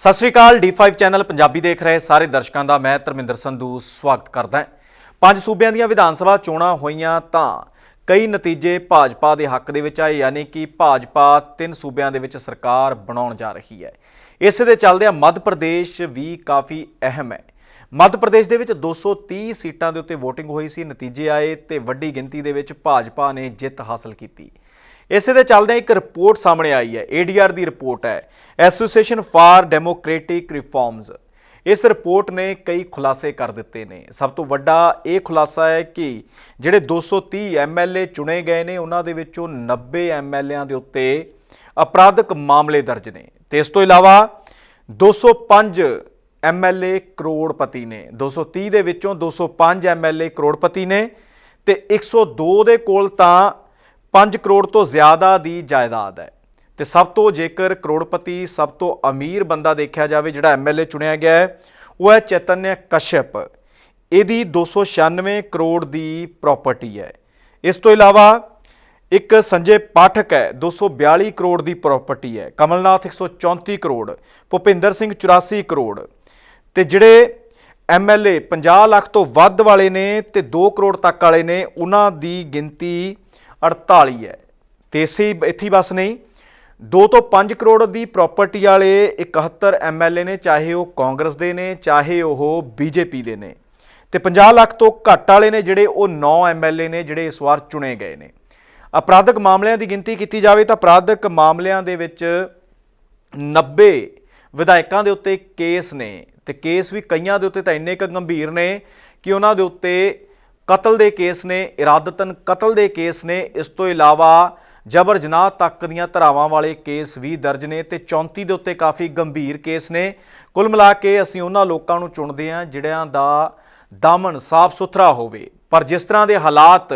ਸਤਿ ਸ਼੍ਰੀ ਅਕਾਲ D5 channel Punjabi ਦੇਖ ਰਹੇ ਸਾਰੇ ਦਰਸ਼ਕਾਂ ਦਾ, ਮੈਂ ਧਰਮਿੰਦਰ ਸੰਧੂ ਸਵਾਗਤ ਕਰਦਾ ਹਾਂ। ਪੰਜ ਸੂਬਿਆਂ ਦੀਆਂ ਵਿਧਾਨ ਸਭਾ ਚੋਣਾਂ ਹੋਈਆਂ ਤਾਂ ਕਈ ਨਤੀਜੇ ਭਾਜਪਾ ਦੇ ਹੱਕ ਦੇ ਵਿੱਚ ਆਏ, ਯਾਨੀ ਕਿ ਭਾਜਪਾ ਤਿੰਨ ਸੂਬਿਆਂ ਦੇ ਵਿੱਚ ਸਰਕਾਰ ਬਣਾਉਣ ਜਾ ਰਹੀ ਹੈ। ਇਸੇ ਦੇ ਚੱਲਦਿਆਂ ਮੱਧ ਪ੍ਰਦੇਸ਼ ਵੀ ਕਾਫੀ ਅਹਿਮ ਹੈ। ਮੱਧ ਪ੍ਰਦੇਸ਼ ਦੇ ਵਿੱਚ 230 ਸੀਟਾਂ ਦੇ ਉੱਤੇ VOTING ਹੋਈ ਸੀ, ਨਤੀਜੇ ਆਏ ਤੇ ਵੱਡੀ ਗਿਣਤੀ ਦੇ ਵਿੱਚ ਭਾਜਪਾ ਨੇ ਜਿੱਤ ਹਾਸਲ ਕੀਤੀ। ਇਸੇ ਦੇ ਚੱਲਦਿਆਂ ਇੱਕ ਰਿਪੋਰਟ ਸਾਹਮਣੇ ਆਈ ਹੈ ADR ਦੀ ਰਿਪੋਰਟ ਹੈ ਐਸੋਸੀਏਸ਼ਨ ਫਾਰ ਡੈਮੋਕ੍ਰੈਟਿਕ ਰਿਫਾਰਮਸ ਇਸ ਰਿਪੋਰਟ ਨੇ ਕਈ ਖੁਲਾਸੇ ਕਰ ਦਿੱਤੇ ਨੇ। ਸਭ ਤੋਂ ਵੱਡਾ ਇਹ ਖੁਲਾਸਾ ਹੈ ਕਿ ਜਿਹੜੇ 230 ਐਮਐਲਏ ਚੁਣੇ ਗਏ ਨੇ, ਉਹਨਾਂ ਦੇ ਵਿੱਚੋਂ 90 ਐਮਐਲਏਆਂ ਦੇ ਉੱਤੇ ਅਪਰਾਧਿਕ ਮਾਮਲੇ ਦਰਜ ਨੇ। ਤੇ ਇਸ ਤੋਂ ਇਲਾਵਾ 205 ਐਮਐਲਏ ਕਰੋੜਪਤੀ ਨੇ। 230 ਦੇ ਵਿੱਚੋਂ 205 ਐਮਐਲਏ ਕਰੋੜਪਤੀ ਨੇ ਤੇ 102 ਦੇ ਕੋਲ ਤਾਂ 5 ਕਰੋੜ ਤੋਂ ਜ਼ਿਆਦਾ ਦੀ ਜਾਇਦਾਦ ਹੈ। ਤੇ ਸਭ ਤੋਂ ਜੇਕਰ ਕਰੋੜਪਤੀ, ਸਭ ਤੋਂ ਅਮੀਰ ਬੰਦਾ ਦੇਖਿਆ ਜਾਵੇ, ਜਿਹੜਾ ਐਮਐਲਏ ਚੁਣਿਆ ਗਿਆ ਹੈ, ਉਹ ਹੈ ਚੈਤਨਯ ਕਸ਼ਯਪ। ਇਹਦੀ 296 ਕਰੋੜ ਦੀ ਪ੍ਰਾਪਰਟੀ ਹੈ। ਇਸ ਤੋਂ ਇਲਾਵਾ ਇੱਕ ਸੰਜੇ ਪਾਠਕ ਹੈ 242 ਕਰੋੜ ਦੀ ਪ੍ਰਾਪਰਟੀ ਹੈ। ਕਮਲਨਾਥ 134 ਕਰੋੜ, ਭੁਪਿੰਦਰ ਸਿੰਘ 84 ਕਰੋੜ। ਤੇ ਜਿਹੜੇ ਐਮਐਲਏ 50 ਲੱਖ ਤੋਂ ਵੱਧ ਵਾਲੇ ਨੇ ਤੇ 2 ਕਰੋੜ ਤੱਕ ਵਾਲੇ ਨੇ, ਉਹਨਾਂ ਦੀ ਗਿਣਤੀ 48 ਹੈ। ਤੇ ਇਸੇ ਇੱਥੇ ਹੀ ਬਸ ਨਹੀਂ 2 ਤੋਂ 5 ਕਰੋੜ ਦੀ ਪ੍ਰਾਪਰਟੀ ਵਾਲੇ 71 ਐਮਐਲਏ ਨੇ, ਚਾਹੇ ਉਹ ਕਾਂਗਰਸ ਦੇ ਨੇ, ਚਾਹੇ ਉਹ ਬੀਜੇਪੀ ਦੇ ਨੇ। ਤੇ 50 ਲੱਖ ਤੋਂ ਘੱਟ ਵਾਲੇ ਨੇ ਜਿਹੜੇ ਉਹ 9 ਐਮਐਲਏ ਨੇ, ਜਿਹੜੇ ਇਸ ਵਾਰ ਚੁਣੇ ਗਏ ਨੇ। ਅਪਰਾਧਕ ਮਾਮਲਿਆਂ ਦੀ ਗਿਣਤੀ ਕੀਤੀ ਜਾਵੇ ਤਾਂ ਅਪਰਾਧਿਕ ਮਾਮਲਿਆਂ ਦੇ ਵਿੱਚ 90 ਵਿਧਾਇਕਾਂ ਦੇ ਉੱਤੇ ਕੇਸ ਨੇ। ਤੇ ਕੇਸ ਵੀ ਕਈਆਂ ਦੇ ਉੱਤੇ ਤਾਂ ਇੰਨੇ ਕੁ ਗੰਭੀਰ ਨੇ ਕਿ ਉਹਨਾਂ ਦੇ ਉੱਤੇ ਕਤਲ ਦੇ ਕੇਸ ਨੇ, ਇਰਾਦਤਨ ਕਤਲ ਦੇ ਕੇਸ ਨੇ, ਇਸ ਤੋਂ ਇਲਾਵਾ ਜਬਰ ਜਨਾਹ ਤੱਕ ਦੀਆਂ ਧਰਾਵਾਂ ਵਾਲੇ ਕੇਸ ਵੀ ਦਰਜ ਨੇ ਤੇ 34 ਦੇ ਉੱਤੇ ਕਾਫੀ ਗੰਭੀਰ ਕੇਸ ਨੇ। ਕੁੱਲ ਮਿਲਾ ਕੇ ਅਸੀਂ ਉਹਨਾਂ ਲੋਕਾਂ ਨੂੰ ਚੁਣਦੇ ਹਾਂ ਜਿਹੜਿਆਂ ਦਾ ਦਾਮਨ ਸਾਫ਼ ਸੁਥਰਾ ਹੋਵੇ। ਪਰ ਜਿਸ ਤਰ੍ਹਾਂ ਦੇ ਹਾਲਾਤ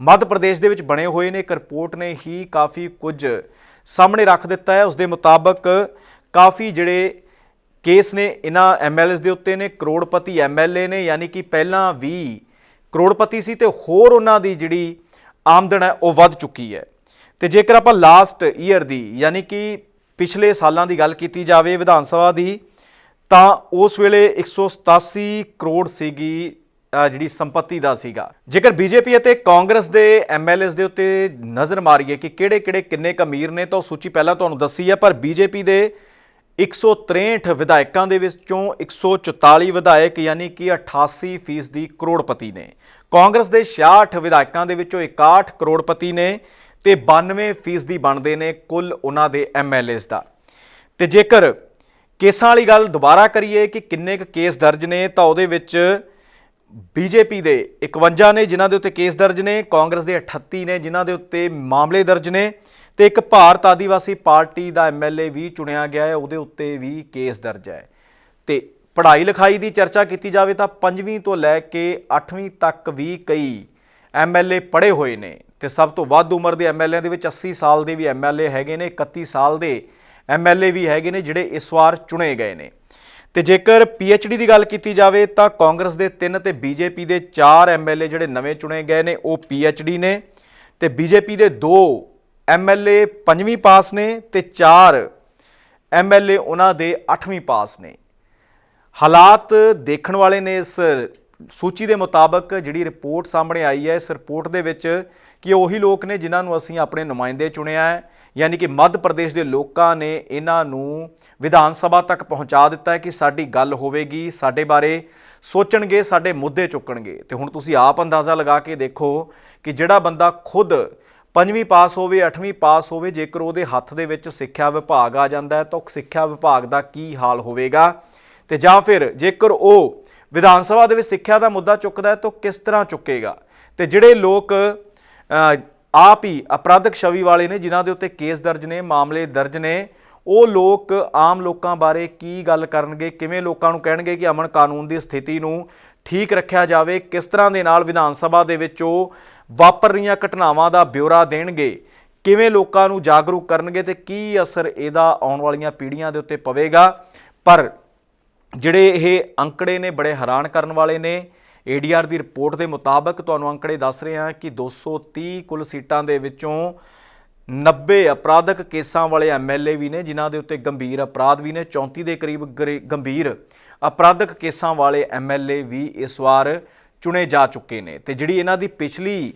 ਮੱਧ ਪ੍ਰਦੇਸ਼ ਦੇ ਵਿੱਚ ਬਣੇ ਹੋਏ ਨੇ, ਇੱਕ ਰਿਪੋਰਟ ਨੇ ਹੀ ਕਾਫੀ ਕੁਝ ਸਾਹਮਣੇ ਰੱਖ ਦਿੱਤਾ ਹੈ। ਉਸ ਦੇ ਮੁਤਾਬਕ ਕਾਫੀ ਜਿਹੜੇ ਕੇਸ ਨੇ, ਇਹਨਾਂ ਐਮਐਲਏਸ ਦੇ ਉੱਤੇ ਨੇ, ਕਰੋੜਪਤੀ ਐਮਐਲਏ ਨੇ, ਯਾਨੀ ਕਿ ਪਹਿਲਾਂ ਵੀ ਕਰੋੜਪਤੀ ਸੀ ਤੇ ਹੋਰ ਉਹਨਾਂ ਦੀ ਜਿਹੜੀ ਆਮਦਨ ਹੈ ਉਹ ਵੱਧ ਚੁੱਕੀ ਹੈ। ਤੇ ਜੇਕਰ ਆਪਾਂ ਲਾਸਟ ਈਅਰ ਦੀ ਯਾਨੀ ਕਿ ਪਿਛਲੇ ਸਾਲਾਂ ਦੀ ਗੱਲ ਕੀਤੀ ਜਾਵੇ ਵਿਧਾਨ ਸਭਾ ਦੀ, ਤਾਂ ਉਸ ਵੇਲੇ 187 ਕਰੋੜ ਸੀਗੀ ਜਿਹੜੀ ਸੰਪਤੀ ਦਾ ਸੀਗਾ। ਜੇਕਰ ਬੀਜੇਪੀ ਅਤੇ ਕਾਂਗਰਸ ਦੇ ਐਮਐਲਏਸ ਦੇ ਉੱਤੇ ਨਜ਼ਰ ਮਾਰੀਏ ਕਿ ਕਿਹੜੇ-ਕਿਹੜੇ ਕਿੰਨੇ ਕੁ ਅਮੀਰ ਨੇ, ਤਾਂ ਉਹ ਸੂਚੀ ਪਹਿਲਾਂ ਤੁਹਾਨੂੰ ਦੱਸੀ ਹੈ, ਪਰ ਬੀਜੇਪੀ ਦੇ 163 ਵਿਧਾਇਕਾਂ ਦੇ ਵਿੱਚੋਂ 144 ਵਿਧਾਇਕ ਯਾਨੀ ਕਿ 88% ਦੀ ਕਰੋੜਪਤੀ ਨੇ। ਕਾਂਗਰਸ ਦੇ 66 ਵਿਧਾਇਕਾਂ ਦੇ ਵਿੱਚੋਂ 61 ਕਰੋੜਪਤੀ ਨੇ ਤੇ 92% ਦੀ ਬਣਦੇ ਨੇ ਕੁੱਲ ਉਹਨਾਂ ਦੇ ਐਮਐਲਏਸ ਦਾ। ਤੇ ਜੇਕਰ ਕੇਸਾਂ ਵਾਲੀ ਗੱਲ ਦੁਬਾਰਾ ਕਰੀਏ ਕਿ ਕਿੰਨੇ ਕੁ ਕੇਸ ਦਰਜ ਨੇ, ਤਾਂ ਉਹਦੇ ਵਿੱਚ ਬੀਜੇਪੀ ਦੇ 51 ਨੇ ਜਿਨ੍ਹਾਂ ਦੇ ਉੱਤੇ ਕੇਸ ਦਰਜ ਨੇ, ਕਾਂਗਰਸ ਦੇ 38 ਨੇ ਜਿਨ੍ਹਾਂ ਦੇ ਉੱਤੇ ਮਾਮਲੇ ਦਰਜ ਨੇ ਤੇ ਇੱਕ ਭਾਰਤ ਆਦੀਵਾਸੀ ਪਾਰਟੀ ਦਾ ਐਮਐਲਏ ਵੀ ਚੁਣਿਆ ਗਿਆ ਹੈ, ਉਹਦੇ ਉੱਤੇ ਵੀ ਕੇਸ ਦਰਜ ਹੈ। ਤੇ ਪੜ੍ਹਾਈ ਲਿਖਾਈ ਦੀ ਚਰਚਾ ਕੀਤੀ ਜਾਵੇ ਤਾਂ 5ਵੀਂ ਤੋਂ ਲੈ ਕੇ 8ਵੀਂ ਤੱਕ ਵੀ ਕਈ ਐਮਐਲਏ ਪੜ੍ਹੇ ਹੋਏ ਨੇ ਤੇ ਸਭ ਤੋਂ ਵੱਧ ਉਮਰ ਦੇ ਐਮਐਲਏ ਦੇ ਵਿੱਚ 80 ਸਾਲ ਦੇ ਵੀ ਐਮਐਲਏ ਹੈਗੇ ਨੇ 31 ਸਾਲ ਦੇ ਐਮਐਲਏ ਵੀ ਹੈਗੇ ਨੇ ਜਿਹੜੇ ਇਸ ਵਾਰ ਚੁਣੇ ਗਏ ਨੇ। ਤੇ ਜੇਕਰ ਪੀਐਚਡੀ ਦੀ ਗੱਲ ਕੀਤੀ ਜਾਵੇ ਤਾਂ ਕਾਂਗਰਸ ਦੇ 3 ਤੇ ਬੀਜੇਪੀ ਦੇ 4 ਐਮਐਲਏ ਜਿਹੜੇ ਨਵੇਂ ਚੁਣੇ ਗਏ ਨੇ, ਉਹ ਪੀਐਚਡੀ ਨੇ ਤੇ ਬੀਜੇਪੀ ਦੇ 2 ਐਮਐਲਏ ਪੰਜਵੀਂ ਪਾਸ ਨੇ ਤੇ 4 ਐਮਐਲਏ ਉਹਨਾਂ ਦੇ 8ਵੀਂ ਪਾਸ ਨੇ। ਹਾਲਾਤ ਦੇਖਣ ਵਾਲੇ ਨੇ ਇਸ ਸੂਚੀ ਦੇ ਮੁਤਾਬਕ ਜਿਹੜੀ ਰਿਪੋਰਟ ਸਾਹਮਣੇ ਆਈ ਹੈ, ਇਸ ਰਿਪੋਰਟ ਦੇ ਵਿੱਚ ਕਿ ਉਹੀ ਲੋਕ ਨੇ ਜਿਨ੍ਹਾਂ ਨੂੰ ਅਸੀਂ ਆਪਣੇ ਨੁਮਾਇੰਦੇ ਚੁਣਿਆ ਹੈ, ਯਾਨੀ ਕਿ ਮੱਧ ਪ੍ਰਦੇਸ਼ ਦੇ ਲੋਕਾਂ ਨੇ ਇਹਨਾਂ ਨੂੰ ਵਿਧਾਨ ਸਭਾ ਤੱਕ ਪਹੁੰਚਾ ਦਿੱਤਾ ਹੈ ਕਿ ਸਾਡੀ ਗੱਲ ਹੋਵੇਗੀ, ਸਾਡੇ ਬਾਰੇ ਸੋਚਣਗੇ, ਸਾਡੇ ਮੁੱਦੇ ਚੁੱਕਣਗੇ। ਤੇ ਹੁਣ ਤੁਸੀਂ ਆਪ ਅੰਦਾਜ਼ਾ ਲਗਾ ਕੇ ਦੇਖੋ ਕਿ ਜਿਹੜਾ ਬੰਦਾ ਖੁਦ ਪੰਜਵੀਂ ਪਾਸ ਹੋਵੇ, ਅੱਠਵੀਂ ਪਾਸ ਹੋਵੇ, ਜੇਕਰ ਉਹਦੇ ਹੱਥ ਦੇ ਵਿੱਚ ਸਿੱਖਿਆ ਵਿਭਾਗ ਆ ਜਾਂਦਾ ਹੈ, ਤਾਂ ਸਿੱਖਿਆ ਵਿਭਾਗ ਦਾ ਕੀ ਹਾਲ ਹੋਵੇਗਾ? ਤੇ ਜਾਂ ਫਿਰ ਜੇਕਰ ਉਹ ਵਿਧਾਨ ਸਭਾ ਦੇ ਵਿੱਚ ਸਿੱਖਿਆ ਦਾ ਮੁੱਦਾ ਚੁੱਕਦਾ ਹੈ, ਤਾਂ ਕਿਸ ਤਰ੍ਹਾਂ ਚੁੱਕੇਗਾ? ਤੇ ਜਿਹੜੇ ਲੋਕ ਆਪ ਹੀ ਅਪਰਾਧਕ ਛਵੀ ਵਾਲੇ ਨੇ, ਜਿਨ੍ਹਾਂ ਦੇ ਉੱਤੇ ਕੇਸ ਦਰਜ ਨੇ, ਮਾਮਲੇ ਦਰਜ ਨੇ, ਉਹ ਲੋਕ ਆਮ ਲੋਕਾਂ ਬਾਰੇ ਕੀ ਗੱਲ ਕਰਨਗੇ? ਕਿਵੇਂ ਲੋਕਾਂ ਨੂੰ ਕਹਿਣਗੇ ਕਿ ਅਮਨ ਕਾਨੂੰਨ ਦੀ ਸਥਿਤੀ ਨੂੰ ਠੀਕ ਰੱਖਿਆ ਜਾਵੇ, ਕਿਸ ਤਰ੍ਹਾਂ ਦੇ ਨਾਲ ਵਿਧਾਨ ਸਭਾ ਦੇ ਵਿੱਚ ਉਹ ਵਾਪਰ ਰਹੀਆਂ ਘਟਨਾਵਾਂ ਦਾ ਬਿਊਰਾ ਦੇਣਗੇ, ਕਿਵੇਂ ਲੋਕਾਂ ਨੂੰ ਜਾਗਰੂਕ ਕਰਨਗੇ ਤੇ ਕੀ ਅਸਰ ਇਹਦਾ ਆਉਣ ਵਾਲੀਆਂ ਪੀੜ੍ਹੀਆਂ ਦੇ ਉੱਤੇ ਪਵੇਗਾ। ਪਰ ਜਿਹੜੇ ਇਹ ਅੰਕੜੇ ਨੇ, ਬੜੇ ਹੈਰਾਨ ਕਰਨ ਵਾਲੇ ਨੇ ਏਡੀਆਰ ਦੀ ਰਿਪੋਰਟ ਦੇ ਮੁਤਾਬਕ ਤੁਹਾਨੂੰ ਅੰਕੜੇ ਦੱਸ ਰਹੇ ਹਾਂ ਕਿ 230 ਕੁੱਲ ਸੀਟਾਂ ਦੇ ਵਿੱਚੋਂ 90 ਅਪਰਾਧਕ ਕੇਸਾਂ ਵਾਲੇ ਐਮਐਲਏ ਵੀ ਨੇ, ਜਿਨ੍ਹਾਂ ਦੇ ਉੱਤੇ ਗੰਭੀਰ ਅਪਰਾਧ ਵੀ ਨੇ 34 ਦੇ ਕਰੀਬ ਗਰੇ- ਗੰਭੀਰ ਅਪਰਾਧਕ ਕੇਸਾਂ ਵਾਲੇ ਐਮਐਲਏ ਵੀ ਇਸ ਵਾਰ ਚੁਣੇ ਜਾ ਚੁੱਕੇ ਨੇ ਤੇ ਜਿਹੜੀ ਇਹਨਾਂ ਦੀ ਪਿਛਲੀ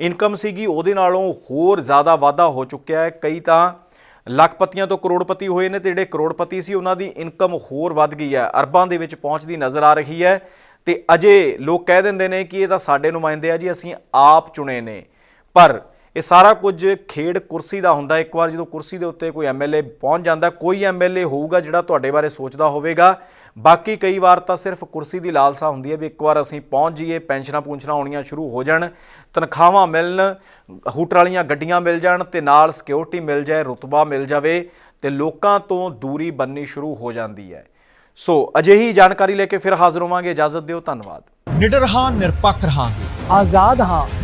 ਇਨਕਮ ਸੀਗੀ ਉਹਦੇ ਨਾਲੋਂ ਹੋਰ ਜ਼ਿਆਦਾ ਵਾਧਾ ਹੋ ਚੁੱਕਿਆ ਹੈ। ਕਈ ਤਾਂ ਲੱਖਪਤੀਆਂ ਤੋਂ ਕਰੋੜਪਤੀ ਹੋਏ ਨੇ ਤੇ ਜਿਹੜੇ ਕਰੋੜਪਤੀ ਸੀ ਉਹਨਾਂ ਦੀ ਇਨਕਮ ਹੋਰ ਵੱਧ ਗਈ ਹੈ। ਅਰਬਾਂ ਦੇ ਵਿੱਚ ਪਹੁੰਚਦੀ ਨਜ਼ਰ ਆ ਰਹੀ ਹੈ ਤੇ ਅਜੇ ਲੋਕ ਕਹਿ ਦਿੰਦੇ ਨੇ ਕਿ ਇਹ ਤਾਂ ਸਾਡੇ ਨੁਮਾਇੰਦੇ ਆ ਜੀ, ਅਸੀਂ ਆਪ ਚੁਣੇ ਨੇ। ਪਰ ਇਹ ਸਾਰਾ ਕੁਝ ਖੇਡ ਕੁਰਸੀ ਦਾ ਹੁੰਦਾ ਇੱਕ ਵਾਰ ਜਦੋਂ ਕੁਰਸੀ ਦੇ ਉੱਤੇ ਕੋਈ ਐਮਐਲਏ ਪਹੁੰਚ ਜਾਂਦਾ ਕੋਈ ਐਮਐਲਏ ਹੋਊਗਾ ਜਿਹੜਾ ਤੁਹਾਡੇ ਬਾਰੇ ਸੋਚਦਾ ਹੋਵੇਗਾ। ਬਾਕੀ ਕਈ ਵਾਰ ਤਾਂ ਸਿਰਫ ਕੁਰਸੀ ਦੀ ਲਾਲਸਾ ਹੁੰਦੀ ਹੈ ਵੀ ਇੱਕ ਵਾਰ ਅਸੀਂ ਪਹੁੰਚ ਜਾਈਏ ਪੈਨਸ਼ਨਾਂ ਪੂੰਛਣਾ ਆਉਣੀਆਂ ਸ਼ੁਰੂ ਹੋ ਜਾਣ ਤਨਖਾਹਾਂ ਮਿਲਣ ਹੂਟਰ ਵਾਲੀਆਂ ਗੱਡੀਆਂ ਮਿਲ ਜਾਣ ਤੇ ਨਾਲ ਸਿਕਿਉਰਿਟੀ ਮਿਲ ਜਾਏ ਰੁਤਬਾ ਮਿਲ ਜਾਵੇ ਤੇ ਲੋਕਾਂ ਤੋਂ ਦੂਰੀ ਬੰਨੀ ਸ਼ੁਰੂ ਹੋ ਜਾਂਦੀ ਹੈ। ਸੋ ਅਜਿਹੀ ਜਾਣਕਾਰੀ ਲੈ ਕੇ ਫਿਰ ਹਾਜ਼ਰ ਹੋਵਾਂਗੇ। ਇਜਾਜ਼ਤ ਦਿਓ ਧੰਨਵਾਦ। ਨਿਡਰ ਹਾਂ ਨਿਰਪੱਖ ਰਹਾਂਗੇ। ਆਜ਼ਾਦ ਹਾਂ।